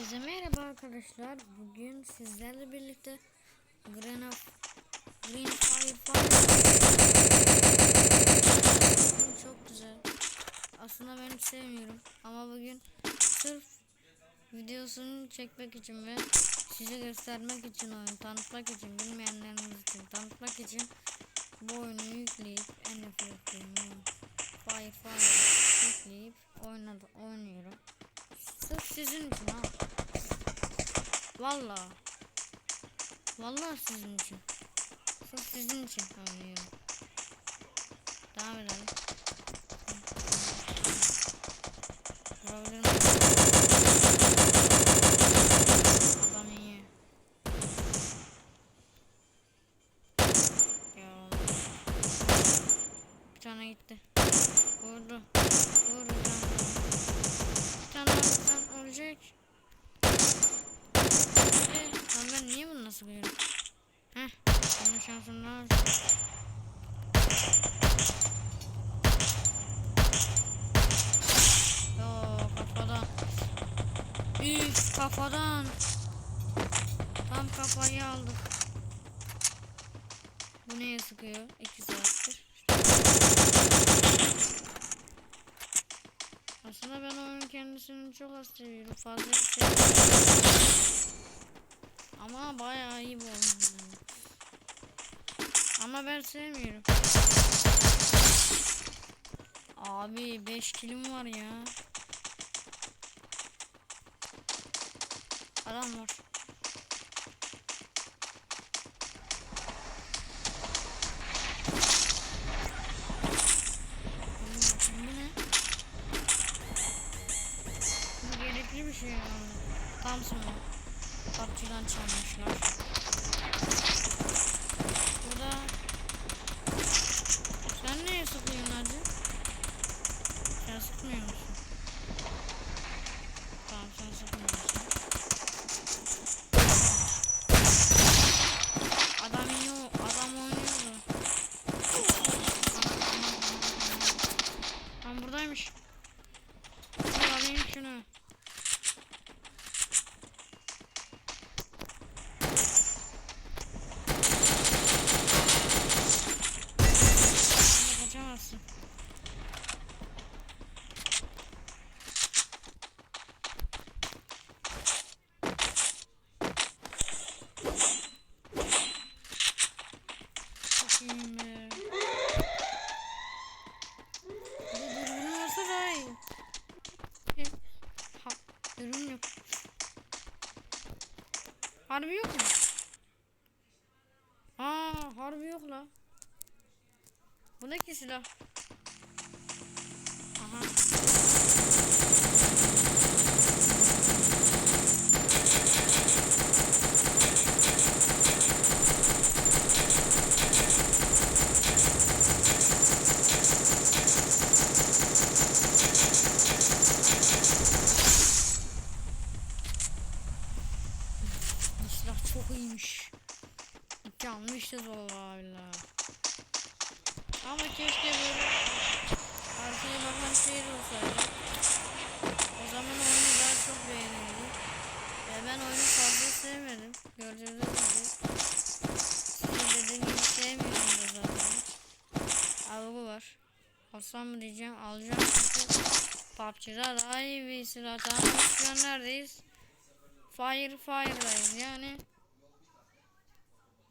Herkese merhaba arkadaşlar. Bugün sizlerle birlikte Green of Green Fire çok güzel. Aslında ben hiç sevmiyorum ama bugün sırf videosunu çekmek için ve size göstermek için oyun tanıtmak için bilmeyenleriniz için tanıtmak için bu oyunu yükleyip en nefret ettiğim oyun Fire Fire yükleyip oynadı, oynuyorum. Sırf sizin için ha. Valla. Valla sizin için. Sırf sizin için oynuyorum. Devam edelim. Lan ben niye bunu nasıl görüyorum? Heh. Bunun daha alacağım. Yo kafadan. Üf kafadan. Tam kafayı aldık. Bu neye sıkıyor? 2 saattir. Aslında ben oyunun kendisini çok az seviyorum. Fazla bir sevmiyorum. Ama bayağı iyi bir oyun. Ama ben sevmiyorum. Abi 5 kilim var ya. Adam var. Bu ne? Bu gerekli bir şey yani. Tam sonra. PUBG'den çalmışlar. Burada sen neye sıkıyorsun hacı? Sen sıkmıyor musun? Tamam sen sıkmıyorsun. Adam iyi o- adam oynuyordu. Tam buradaymış. Dur alayım şunu. Sen de kaçamazsın. Çok iyiyim be. Bu dürbün olsa daha iyi. He, Ha, dürbün yok. Harbi yok mu? Aa, harbi yok la. Bu ne ki silah? Aha. Bu silah çok iyiymiş. İki almışız vallahi billahi. Ama keşke böyle arkaya bakan şehir olsaydı. O zaman oyunu daha çok beğenirdim. Ve ben oyunu fazla sevmedim. Gördüğünüz gibi. Size dediğim gibi sevmiyorum da zaten. Algı var. Alsam mı diyeceğim. Alacağım çünkü PUBG'da daha iyi bir silah. Tamam şu? Fire Fire'dayız yani.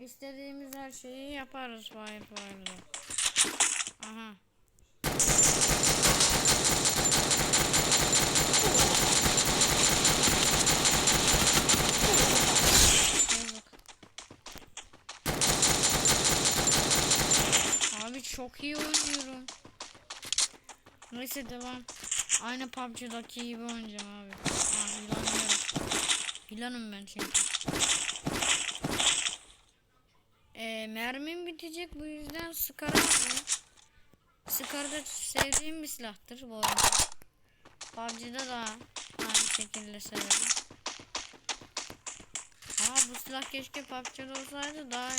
İstediğimiz her şeyi yaparız Fire Fire'da. Aha. Gel bak. Abi çok iyi oynuyorum. Neyse devam. Aynı PUBG'daki gibi oynayacağım abi. Ha yılanıyorum. Yılanım ben çünkü. Ee, mermim bitecek bu yüzden Scar'a atlayayım. Scar da sevdiğim bir silahtır bu arada. PUBG'de da aynı şekilde severim. Ama bu silah keşke PUBG'de olsaydı daha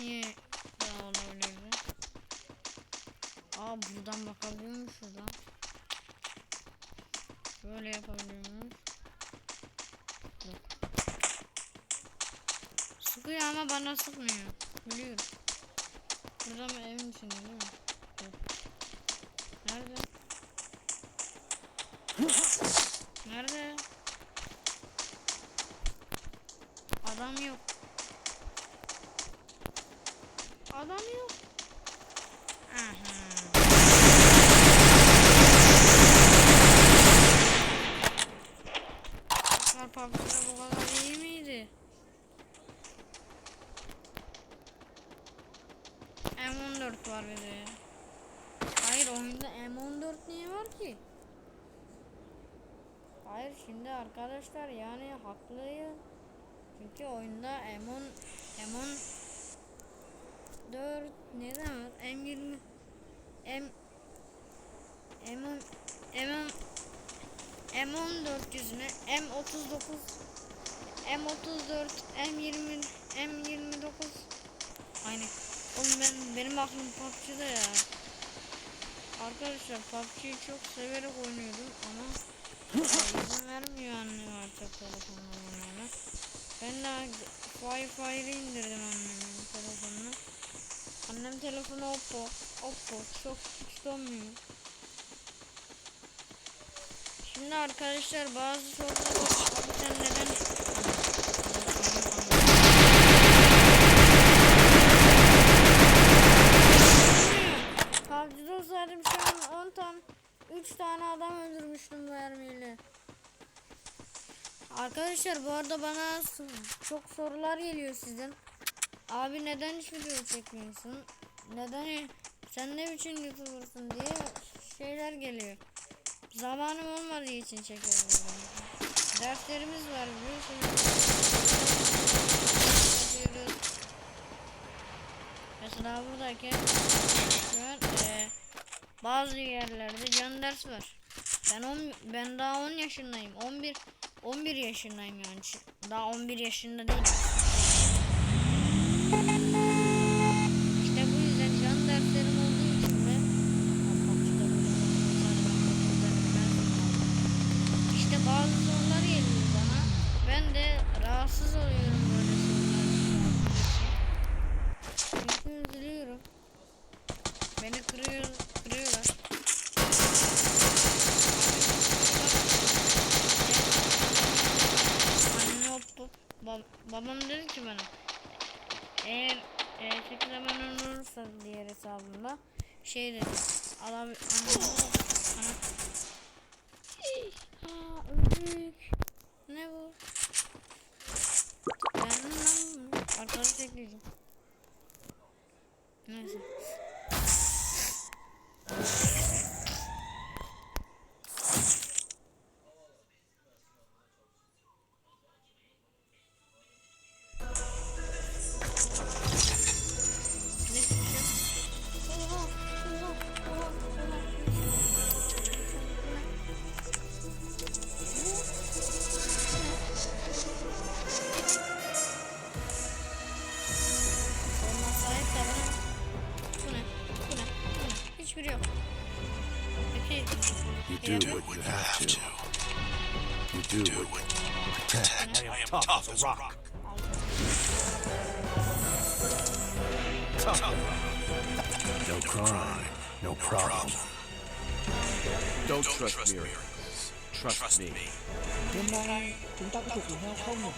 iyi daha olabilirdi. Aa buradan bakabiliyor muyum şuradan? Böyle yapabiliyor muyum? Yok. Sıkıyor ama bana sıkmıyor. Biliyorum. Burada mı evin içinde değil mi? Yok. Nerede? Nerede? Adam yok. Adam yok. Aha. Arkadaşlar yani haklıyım. Çünkü oyunda M10 M10 4 ne demek M20 M M10 M10 M14 yüzüne M39 M34 M20 M29 Aynı. Oğlum ben benim aklım PUBG'de ya. Arkadaşlar PUBG'yi çok severek oynuyordum ama izin vermiyor annem artık telefonla oynamaya. Ben de Wi-Fi'yi indirdim annemin telefonuna. Annem telefonu Oppo. Oppo çok hiç donmuyor. Şimdi arkadaşlar bazı sorular var. Abi sen neden... PUBG'de olsaydım şu an 10 tam 3 tane adam öldürmüştüm bu mermiyle. Arkadaşlar bu arada bana çok sorular geliyor sizden. Abi neden hiç video çekmiyorsun? Neden sen ne biçim youtubersun diye şeyler geliyor. Zamanım olmadığı için çekiyorum. Derslerimiz var biliyorsunuz. Mesela buradayken şu an eee, bazı yerlerde can ders var. Ben on, ben daha 10 yaşındayım. 11 11 yaşındayım yani. Daha 11 yaşında değilim. İşte bu yüzden can olduğu için de işte bazı sorular geliyor bana. Ben de rahatsız oluyorum böyle ki bana. Eğer e, 8 abone olursa diğer hesabımda şey dedi. Ala anne ana. Aa öldük. Ne bu? Ben arkadaş ekleyeceğim. Neyse. Protect. I am tough as a rock. Tough. No crime, no problem. Don't trust me. Trust me. Hôm nay chúng ta có thuộc cùng nhau không nhỉ?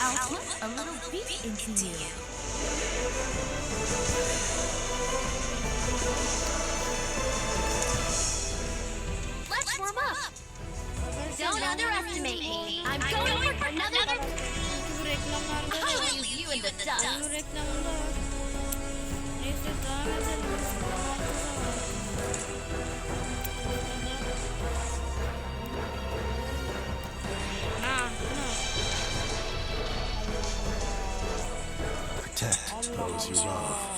I'll put a little beat into you. Let's warm up. Don't underestimate me. I'll var. leave you in the Onun dust. reklamında var. Neyse devam edelim. Ha, ne? Protect those you love.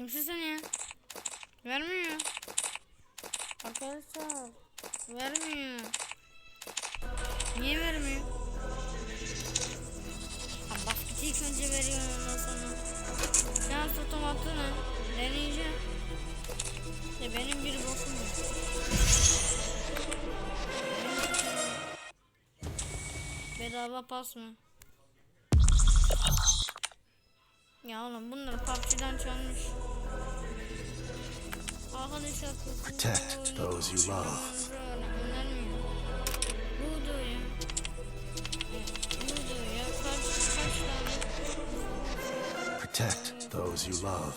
Kimsin sen ya? Vermiyor. Arkadaşlar vermiyor. Niye vermiyor? ilk önce veriyorum ondan sonra. Şans otomatı ne? Deneyeceğim. Ya benim bir bokum yok. Bedava pas mı? Ya oğlum bunları PUBG'den çalmış. Arkadaşlar Protect those you love. Protect those you love.